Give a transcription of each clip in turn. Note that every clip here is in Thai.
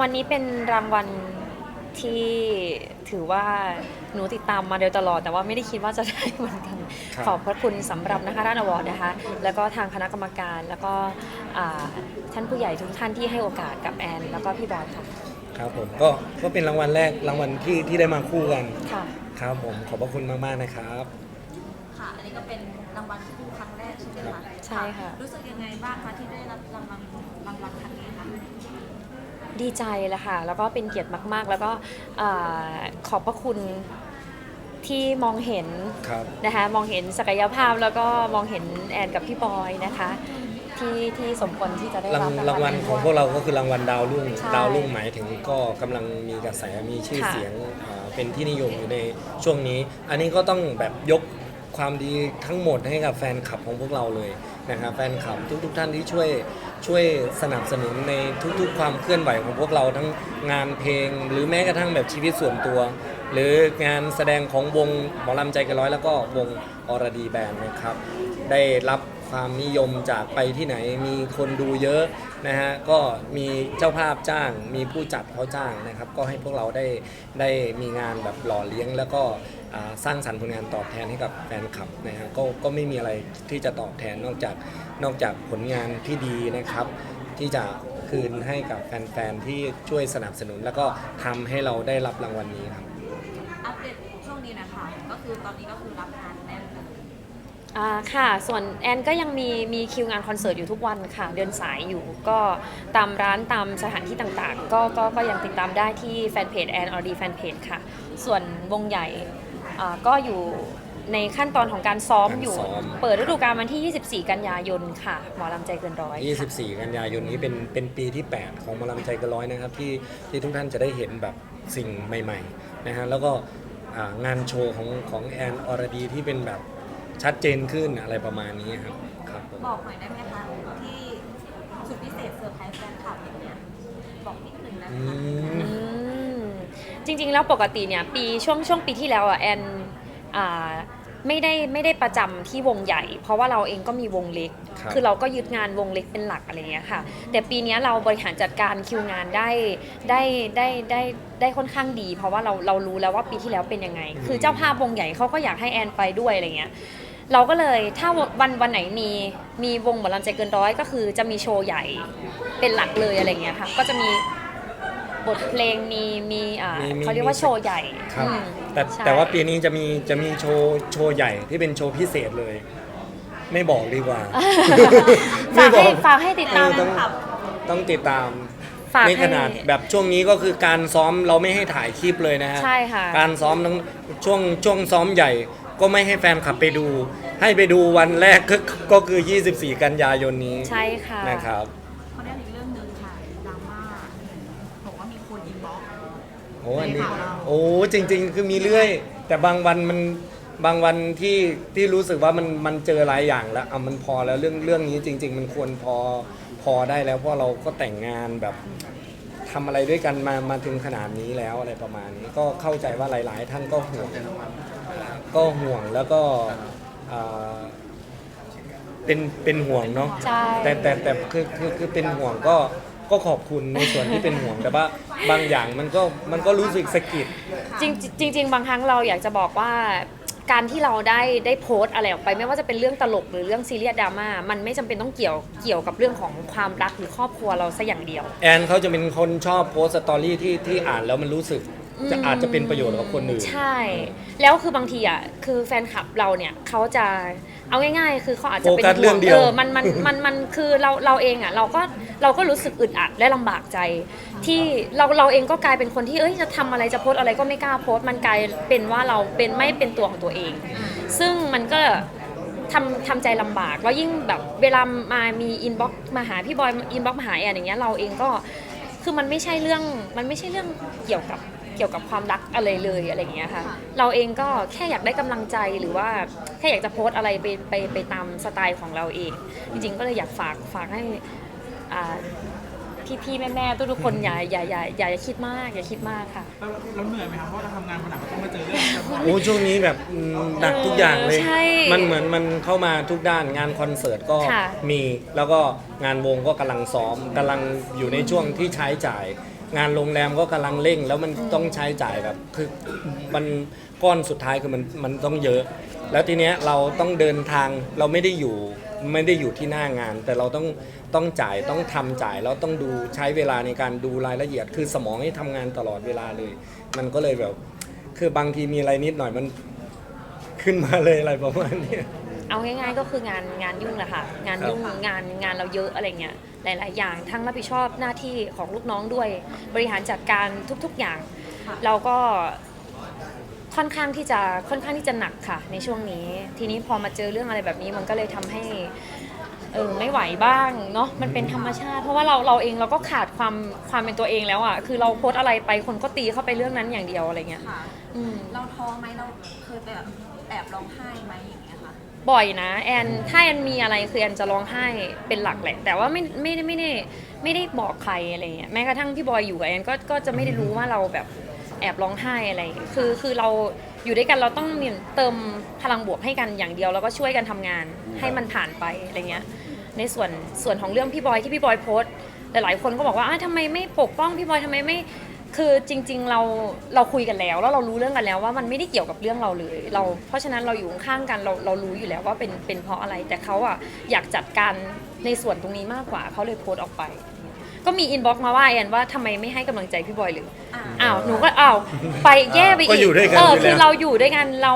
ก็รางวัลนี้เป็นรางวัลที่ถือว่าหนูติดตามมาโดยตลอด แต่ว่าไม่ได้คิดว่าจะได้เหมือนกัน ครับ ขอบพระคุณสำหรับนะคะด้านอวอร์ดนะคะ แล้วก็ทางคณะกรรมการแล้วก็อ่าท่านผู้ใหญ่ทุกท่านที่ให้โอกาสกับแอน แล้วก็พี่บอยค่ะครับผมก็ก็เป็นรางวัลแรกรางวัลที่ที่ได้มาคู่กันค่ะ ครับผมขอบพระคุณมากๆนะครับ ค่ะ อันนี้ก็เป็นรางวัลคู่ครั้งแรกใช่ไหมคะใช่ค่ะ รู้สึกยังไงบ้างคะที่ได้รับรางวัลรางวัลครั้งนี้คะ ดีใจแหละค่ะ แล้วก็เป็นเกียรติมาก ๆ แล้วก็อ่าขอบพระคุณที่มองเห็นครับ นะคะมองเห็นศักยภาพแล้วก็มองเห็นแอนกับพี่บอยนะคะ ที่ที่สมควรที่จะได้รางรับรางวัลนี้ของด้วยพวกเราก็คือรางวัลดาวรุ่ง ใช่ดาวรุ่งหมายถึงก็กำลังมีกระแสมีชื่อค่ะเสียงอ่าเป็นที่นิยมอยู่ในช่วงนี้ อันนี้ก็ต้องแบบยกความดีทั้งหมดให้กับแฟนคลับของพวกเราเลย นะครับแฟนคลับทุก ๆ ท่านที่ช่วยช่วยสนับสนุนในทุกๆ ความเคลื่อนไหวของพวกเราทั้งงานเพลง หรือแม้กระทั่งแบบชีวิตส่วนตัว หรืองานแสดงของวงหมอลำใจเกันร้อยแล้วก็วงอรดีแบนด์นะครับ ได้รับความนิยมจากไปที่ไหนมีคนดูเยอะนะฮะก็มีเจ้าภาพจ้าง มีผู้จัดเขาจ้างนะครับ ก็ให้พวกเราได้ได้มีงานแบบหล่อเลี้ยง แล้วก็อ่าสร้างสรรค์ผลงานตอบแทนให้กับแฟนคลับนะฮะก็ก็ไม่มีอะไรที่จะตอบแทนนอกจากนอกจากผลงานที่ดีนะครับ ที่จะคืนให้กับแฟนๆที่ช่วยสนับสนุน แล้วก็ทำให้เราได้รับรางวัลนี้ครับ อัปเดตช่วงนี้นะคะ ก็คือตอนนี้ก็คือรับงานแน่นเลยอ่าค่ะ ส่วนแอนก็ยังมีมีคิวงานคอนเสิร์ตอยู่ทุกวันค่ะ เดินสายอยู่ก็ตามร้านตามสถานที่ต่างๆ ก็ก็ก็ยังติดตามได้ที่แฟนเพจแอนออดีแฟนเพจค่ะ ส่วนวงใหญ่อ่าก็อยู่ในขั้นตอนของการซ้อมอยู่ การซ้อม เปิดฤดูกาลวันที่ 24 กันยายนค่ะ หมอลำใจเกินร้อยค่ะ 24 กันยายนนี้เป็นเป็นปีที่ 8 ของหมอลำใจเกันร้อยนะครับที่ที่ทุกท่านจะได้เห็นแบบสิ่งใหม่ ๆ นะฮะแล้วก็อ่างานโชว์ของของแอนอรดีที่เป็นแบบชัดเจนขึ้นอะไรประมาณนี้ครับครับผมบอกหน่อยได้ไหมคะที่สุดพิเศษเซอร์ไพรส์แฟนคลับอย่างเนี้ยบอกนิดหนึ่งได้ไหมอืคะมอืมจริงๆแล้วปกติเนี่ยปีช่วงช่วงปีที่แล้วอะแอนอ่า ไม่ได้ไม่ได้ประจำที่วงใหญ่ เพราะว่าเราเองก็มีวงเล็กครับคือเราก็ยึดงานวงเล็กเป็นหลักอะไรเงี้ยค่ะ แต่ปีเนี้ยเราบริหารจัดการคิวงานได้ได้ได้ได้ได้ค่อนข้างดี เพราะว่าเราเรารู้แล้วว่าปีที่แล้วเป็นยังไง คือเจ้าภาพวงใหญ่เขาก็อยากให้แอนไปด้วยอะไรเงี้ยเราก็เลยถ้าวันวันไหนมีมีวงหมอลำใจเกินร้อยก็คือจะมีโชว์ใหญ่เป็นหลักเลยอะไรเงี้ยค่ะ ก็จะมี บทเพลงมีมีอ่ามีมี เขาเรียกว่าโชว์ใหญ่ครับ อืมแต่ใช่ แต่ว่าปีนี้จะมีจะมีโชว์โชว์ใหญ่ที่เป็นโชว์พิเศษเลย ไม่บอกดีกว่าไม่ฝากบอให้กฝากให้ติดตามเออต้องต้องติดตามฝากในให้ขนาดแบบช่วงนี้ก็คือการซ้อมเราไม่ให้ถ่ายคลิปเลยนะฮะใช่ค่ะ การซ้อมทั้งช่วงช่วงซ้อมใหญ่ก็ไม่ให้แฟนคลับไปดู ให้ไปดูวันแรกก็ก็คือ 24 กันยายนนี้ใช่ค่ะ นะครับ อ้อันนี้ในข่าวเราโอ้จริง ๆ คือมีเรื่อย แต่บางวันมันบางวันที่ที่รู้สึกว่ามันมันเจอหลายอย่างแล้วอะมันพอแล้วเรื่องเรื่องนี้จริง ๆ มันควรพอพอได้แล้วเพราะเราก็แต่งงานแบบทำอะไรด้วยกันมามาถึงขนาดนี้แล้วอะไรประมาณนี้ก็เข้าใจว่าหลาย ๆ ท่านก็ห่วงก็ห่วงแล้วก็อ่าเป็นเป็นห่วงเนาะ ใช่ แต่แต่แต่คือคือคือเป็นห่วงก็ ก็ขอบคุณในส่วนที่เป็นห่วงแต่ว่าบางอย่างมันก็มันก็รู้สึกสะกิดจริงจริงจริง ๆ บางครั้งเราอยากจะบอกว่าการที่เราได้ได้โพสต์อะไรออกไปไม่ว่าจะเป็นเรื่องตลกหรือเรื่องซีเรียสดราม่ามันไม่จำเป็นต้องเกี่ยวเกี่ยวกับเรื่องของความรักหรือครอบครัวเราซะอย่างเดียว แอนเขาจะเป็นคนชอบโพสต์สตอรี่ที่ที่อ่านแล้วมันรู้สึกจะอาจจะเป็นประโยชน์กับคนอื่น ใช่ แล้วคือบางทีอะคือแฟนคลับเราเนี่ยเขาจะ เอาง่ายๆ คือเขาอาจจะเป็นโฟกัสเรื่องเดียวเออมันมันมันมันคือเราเราเองอะเราก็เราก็รู้สึกอึดอัดและลำบากใจ ที่เราเราเองก็กลายเป็นคนที่เอ้ยจะทำอะไรจะโพสต์อะไรก็ไม่กล้าโพสต์มันกลายเป็นว่าเราเป็นไม่เป็นตัวของตัวเอง ซึ่งมันก็ ทำทำใจลำบากแล้วยิ่งแบบเวลามามีอินบ็อกมาหาพี่บอยอินบ็อกมาหาแอนอย่างเงี้ยเราเองก็คือมันไม่ใช่เรื่องมันไม่ใช่เรื่องเกี่ยวกับเกี่ยวกับความรักอะไรเลยอะไรอย่างเงี้ยค่ะ เราเองก็แค่อยากได้กำลังใจหรือว่าแค่อยากจะโพสต์อะไรไปไปไปตามสไตล์ของเราเอง จริงๆ ก็เลยอยากฝากฝากให้อ่าพี่ๆแม่ๆทุกๆคนอย่าอย่าอย่าอย่าอย่าคิดมากอย่าคิดมากค่ะ แล้วแล้วเหนื่อยไหมครับเพราะเราทำงานมาหนักเราต้องมาเจอเรื่องแบบว่าโอ้ช่วงนี้แบบอืมหนักทุกอย่างเลยใช่มันเหมือนมันเข้ามาทุกด้านงานคอนเสิร์ตก็ค่ะมี แล้วก็งานวงก็กำลังซ้อมกำลังอยู่ในช่วงที่ใช้จ่าย งานโรงแรมก็กำลังเร่ง แล้วมันต้องใช้จ่ายแบบคือมันก้อนสุดท้ายคือมันมันต้องเยอะ แล้วทีเนี้ยเราต้องเดินทางเราไม่ได้อยู่ไม่ได้อยู่ที่หน้างาน แต่เราต้องต้องจ่ายต้องทำจ่ายแล้วต้องดูใช้เวลาในการดูรายละเอียด คือสมองให้ทำงานตลอดเวลาเลย มันก็เลยแบบ คือบางทีมีอะไรนิดหน่อยมันขึ้นมาเลยอะไรประมาณเนี้ย เอาง่ายๆก็คืองานงานยุ่งแหละค่ะ งานยุ่งงานงานเราเยอะอะไรเงี้ยหลาย ๆ อย่างทั้งรับผิดชอบหน้าที่ของลูกน้องด้วย บริหารจัดการทุกๆอย่าง เราก็ค่อนข้างที่จะค่อนข้างที่จะหนักค่ะ ในช่วงนี้ ทีนี้พอมาเจอเรื่องอะไรแบบนี้มันก็เลยทำให้เออไม่ไหวบ้างเนาะมันเป็นธรรมชาติ เพราะว่าเราเราเองเราก็ขาดความความเป็นตัวเองแล้วอะคือเราโพสต์อะไรไปคนก็ตีเข้าไปเรื่องนั้นอย่างเดียวอะไรเงี้ยค่ะอืมเราท้อไหมเราเคยแบบแอบร้องไห้ไหม บ่อยนะแอนถ้าแอนมีอะไรคือแอนจะร้องไห้เป็นหลักแหละ แต่ว่าไม่ไม่ได้ไม่ได้ไม่ได้บอกใครอะไรเงี้ยแม้กระทั่งพี่บอยอยู่กับแอนก็ก็จะไม่ได้รู้ว่าเราแบบแอบร้องไห้อะไร คือคือเราอยู่ด้วยกันเราต้องเติมพลังบวกให้กันอย่างเดียว แล้วก็ช่วยกันทำงานให้มันผ่านไปอะไรเงี้ยในส่วนส่วนของเรื่องพี่บอยที่พี่บอยโพสต์หลายๆคนก็บอกว่าอ้าวทำไมไม่ปกป้องพี่บอยทำไมไม่ คือจริง ๆ เราเราคุยกันแล้ว แล้วเรารู้เรื่องกันแล้วว่ามันไม่ได้เกี่ยวกับเรื่องเราเลย เรา เพราะฉะนั้นเราอยู่ข้างๆกันเราเรารู้อยู่แล้วว่าเป็นเป็นเพราะอะไรแต่เขาอะอยากจัดการในส่วนตรงนี้มากกว่าเขาเลยโพสต์ออกไป ก็มีอินบ็อกซ์มาว่าแอนว่าทำไมไม่ให้กำลังใจพี่บอยเลยอ่าอ้าวหนูก็อ้าวไปแย่ไปอีกก็อยู่ด้วยกันเอออยู่แล้ว คือเราอยู่ด้วยกันเรา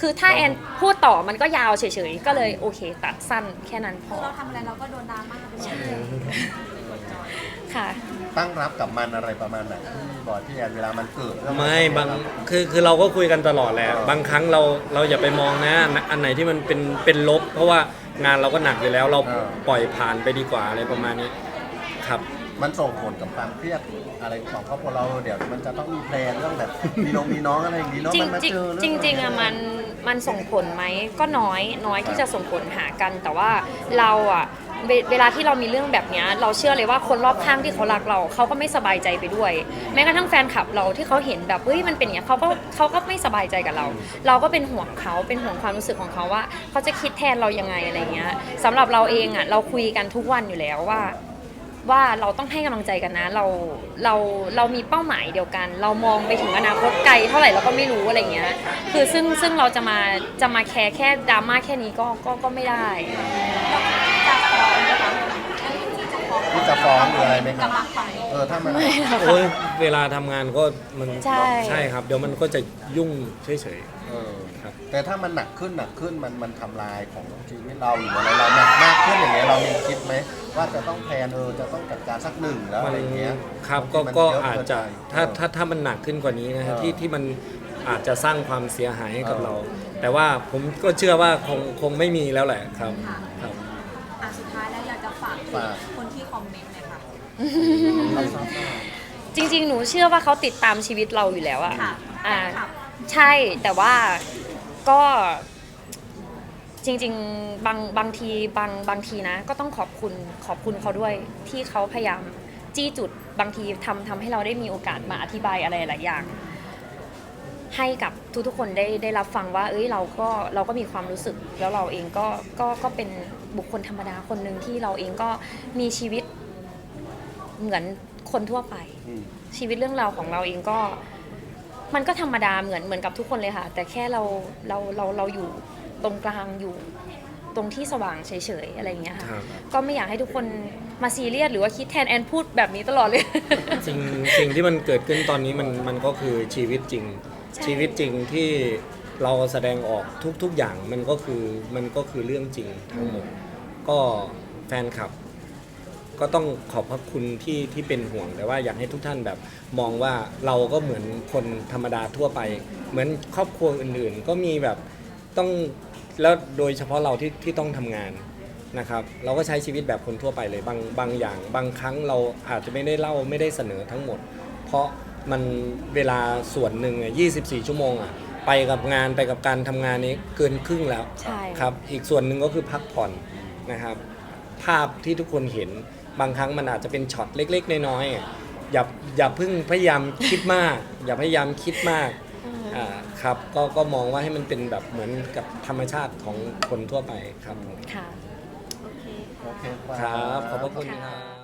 คือถ้าแอนพูดต่อมันก็ยาวเฉยๆก็เลยโอเค ตัดสั้นแค่นั้นพคืออเราทำอะไรเราก็โดนดราม่าไปหมดเลยค่ะ ตั้งรับกับมันอะไรประมาณไหนพี่บอยพี่แอนเวลามันเกิดเรื่องไม่บางคือคือเราก็คุยกันตลอดแหละบางครั้งเราเราอย่าไปมองนะอันอันไหนที่มันเป็นเป็นลบ เพราะว่างานเราก็หนักอยู่แล้วเราปล่อยผ่านไปดีกว่าอะไรประมาณนี้ครับ มันส่งผลกับความเครียดอะไรของครอบครัวเราเดี๋ยวมันจะต้องมีแพลนเรื่องแบบมีน้องมีน้องอะไรอย่างนี้เนาะจริมังนมาจริงเจอเอจริงๆอะมันมันส่งผลไหมก็น้อยน้อยที่จะส่งผลหากันแต่ว่าเราอะ เวเวลาที่เรามีเรื่องแบบเนี้ยเราเชื่อเลยว่าคนรอบข้างที่เขารักเราเขาก็ไม่สบายใจไปด้วย แม้กระทั่งแฟนคลับเราที่เขาเห็นแบบเฮ้ยมันเป็นอย่างเงี้ยเขาก็เขาก็ไม่สบายใจกับเรา เราก็เป็นห่วงเขาเป็นห่วงความรู้สึกของเขาว่าเขาจะคิดแทนเรายังไงอะไรเงี้ยสำหรับเราเองอะเราคุยกันทุกวันอยู่แล้วว่า ว่าเราต้องให้กำลังใจกันนะ เราเราเรามีเป้าหมายเดียวกัน เรามองไปถึงอนาคตไกลเท่าไหร่เราก็ไม่รู้อะไรเงี้ยคือซึ่งซึ่งเราจะมาจะมาแคร์แค่ดราม่าแค่นี้ก็ก็ก็ไม่ได้ ที่จะฟ้องที่จะฟ้องหรืออะไรไหมคกัรับบฝั่งนี้เออถ้ามันโอ้ยเวลาทำงานก็มันใช่ใช่ ครับ เดี๋ยวมันก็จะยุ่งเฉยเออครับ แต่ถ้ามันหนักขึ้นหนักขึ้นมันมันทำลายของชีวิตเราหรืออะไรเราหนักมากขึ้นอย่างเงี้ยเรามีคิดไหมว่าจะต้องแพลนเออจะต้องจัดการสักหนึ่งแล้วๆอะไรอย่างเงี้ยครับบก็งทีมันก็เยอาจเนจะไปถ้าเออ ถ้าถ้ามันหนักขึ้นกว่านี้นะฮะเออที่ที่มันอาจจะสร้างความเสียหายให้กับเออ เรา แต่ว่าผมก็เชื่อว่าคงคงไม่มีแล้วแหละครับครับ อะสุดท้ายแล้วอยากจะฝากถึงฝาก คนที่คอมเมนต์หน่อยค่ะ เราทราบว่าจริงๆ หนูเชื่อว่าเขาติดตามชีวิตเราอยู่แล้วอะค่ะอ่าค่ะใช่ แต่ว่าก็จริงๆ บางบางทีบางบางทีนะ ก็ต้องขอบคุณขอบคุณเขาด้วยที่เขาพยายามจี้จุดบางทีทำทำให้เราได้มีโอกาสมาอธิบายอะไรหลายอย่าง ให้กับทุกๆ คนได้ได้รับฟังว่า เอ้ยเราก็เราก็มีความรู้สึก แล้วเราเองก็ก็ก็เป็น บุคคลธรรมดาคนหนึ่งที่เราเองก็มีชีวิตเหมือนคนทั่วไป อืมชีวิตเรื่องราวของเราเองก็ มันก็ธรรมดาเหมือนเหมือนกับทุกคนเลยค่ะ แต่แค่เราเราเราเราอยู่ตรงกลางอยู่ตรงที่สว่างเฉยๆอะไรอย่างเงี้ยค่ะ ครับ ก็ไม่อยากให้ทุกคนมาซีเรียสหรือว่าคิดแทนแอนพูดแบบนี้ตลอดเลย สิ่งสิ่งที่มันเกิดขึ้นตอนนี้มันมันก็คือชีวิตจริง ใช่ ชีวิตจริงที่เราแสดงออกทุก ๆ อย่างมันก็คือมันก็คือเรื่องจริงทั้งหมด ก็แฟนคลับ ก็ต้องขอบพระคุณที่ที่เป็นห่วงแต่ว่าอยากให้ทุกท่านแบบมองว่าเราก็เหมือนคนธรรมดาทั่วไป เหมือนครอบครัวอื่นๆ ก็มีแบบต้องแล้วโดยเฉพาะเราที่ที่ต้องทำงานนะครับ เราก็ใช้ชีวิตแบบคนทั่วไปเลยบางบางอย่าง บางครั้งเราอาจจะไม่ได้เล่าไม่ได้เสนอทั้งหมด เพราะมันเวลาส่วนหนึ่งอะ24 ชั่วโมงอะไปกับงานไปกับการทำงานนี้เกินครึ่งแล้ว ใช่ ครับ อีกส่วนหนึ่งก็คือพักผ่อน นะครับ ภาพที่ทุกคนเห็นบางครั้งมันอาจจะเป็นช็อตเล็ก ๆ น้อยๆอะอย่าอย่าเพิ่งพยายามคิดมาก อย่าพยายามคิดมากอ่าครับก็ก็มองว่าให้มันเป็นแบบเหมือนกับธรรมชาติของคนทั่วไปครับผมค่ะ โอเคโอเคครับ ขอบพระคุณค่ะครับ